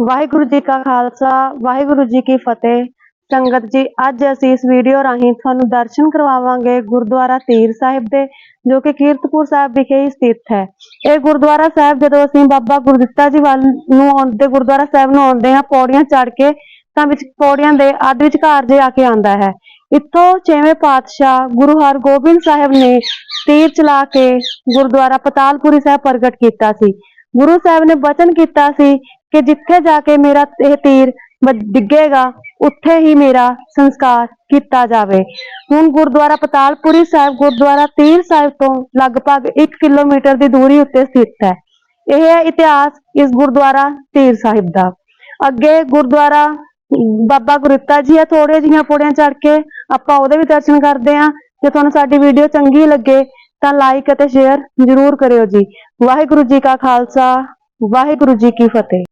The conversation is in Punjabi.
ਵਾਹਿਗੁਰੂ ਜੀ ਕਾ ਖਾਲਸਾ, ਵਾਹਿਗੁਰੂ ਜੀ ਕੀ ਫਤਿਹ। ਸੰਗਤ ਜੀ, ਅੱਜ ਅਸੀਂ ਇਸ ਵੀਡੀਓ ਰਾਹੀਂ ਤੁਹਾਨੂੰ ਦਰਸ਼ਨ ਕਰਵਾਵਾਂਗੇ ਗੁਰਦੁਆਰਾ ਤੀਰ ਸਾਹਿਬ ਦੇ, ਜੋ ਕਿ ਕੀਰਤਪੁਰ ਸਾਹਿਬ ਵਿਖੇ ਸਥਿਤ ਹੈ। ਇਹ ਗੁਰਦੁਆਰਾ ਸਾਹਿਬ ਜਦੋਂ ਅਸੀਂ ਬਾਬਾ ਗੁਰਦਿੱਤਾ ਜੀ ਵੱਲ ਨੂੰ ਆਉਂਦੇ ਗੁਰਦੁਆਰਾ ਸਾਹਿਬ ਨੂੰ ਆਉਂਦੇ ਹਾਂ, ਪੌੜੀਆਂ ਚੜ ਕੇ, ਤਾਂ ਵਿੱਚ ਪੌੜੀਆਂ ਦੇ ਅੱਧ ਵਿਚਕਾਰ ਜੇ ਆ ਕੇ ਆਉਂਦਾ ਹੈ। ਇੱਥੋਂ ਛੇਵੇਂ ਪਾਤਸ਼ਾਹ ਗੁਰੂ ਹਰਗੋਬਿੰਦ ਸਾਹਿਬ ਨੇ ਤੀਰ ਚਲਾ ਕੇ ਗੁਰਦੁਆਰਾ ਪਤਾਲਪੁਰੀ ਸਾਹਿਬ ਪ੍ਰਗਟ ਕੀਤਾ ਸੀ। ਗੁਰੂ ਸਾਹਿਬ ਨੇ ਬਚਨ ਕੀਤਾ ਸੀ ਕਿ ਜਿੱਥੇ ਜਾ ਕੇ ਮੇਰਾ ਇਹ ਤੀਰ ਡਿੱਗੇਗਾ, ਉੱਥੇ ਹੀ ਮੇਰਾ ਸੰਸਕਾਰ ਕੀਤਾ ਜਾਵੇ। ਹੁਣ ਗੁਰਦੁਆਰਾ ਪਤਾਲਪੁਰੀ ਸਾਹਿਬ, ਗੁਰਦੁਆਰਾ ਤੀਰ ਸਾਹਿਬ ਤੋਂ ਲਗਭਗ 1 ਕਿਲੋਮੀਟਰ ਦੀ ਦੂਰੀ ਉੱਤੇ ਸਥਿਤ ਹੈ। ਇਹ ਹੈ ਇਤਿਹਾਸ ਇਸ ਗੁਰਦੁਆਰਾ ਤੀਰ ਸਾਹਿਬ ਦਾ। ਅੱਗੇ ਗੁਰਦੁਆਰਾ, ਬਾਬਾ ਗੁਰਿੱਤਾ ਜੀ ਆ ਥੋੜੇ ਜਿਹੀਆਂ ਪੌੜੀਆਂ ਚੜ੍ਹ ਕੇ ਆਪਾਂ ਉਹਦੇ ਵੀ ਦਰਸ਼ਨ ਕਰਦੇ ਹਾਂ। ਜੇ ਤੁਹਾਨੂੰ ਸਾਡੀ ਵੀਡੀਓ ਚੰਗੀ ਲੱਗੇ ਤਾਂ ਲਾਈਕ ਅਤੇ ਸ਼ੇਅਰ ਜ਼ਰੂਰ ਕਰਿਓ ਜੀ। ਵਾਹਿਗੁਰੂ ਜੀ ਕਾ ਖਾਲਸਾ, ਵਾਹਿਗੁਰੂ ਜੀ ਕੀ ਫਤਿਹ।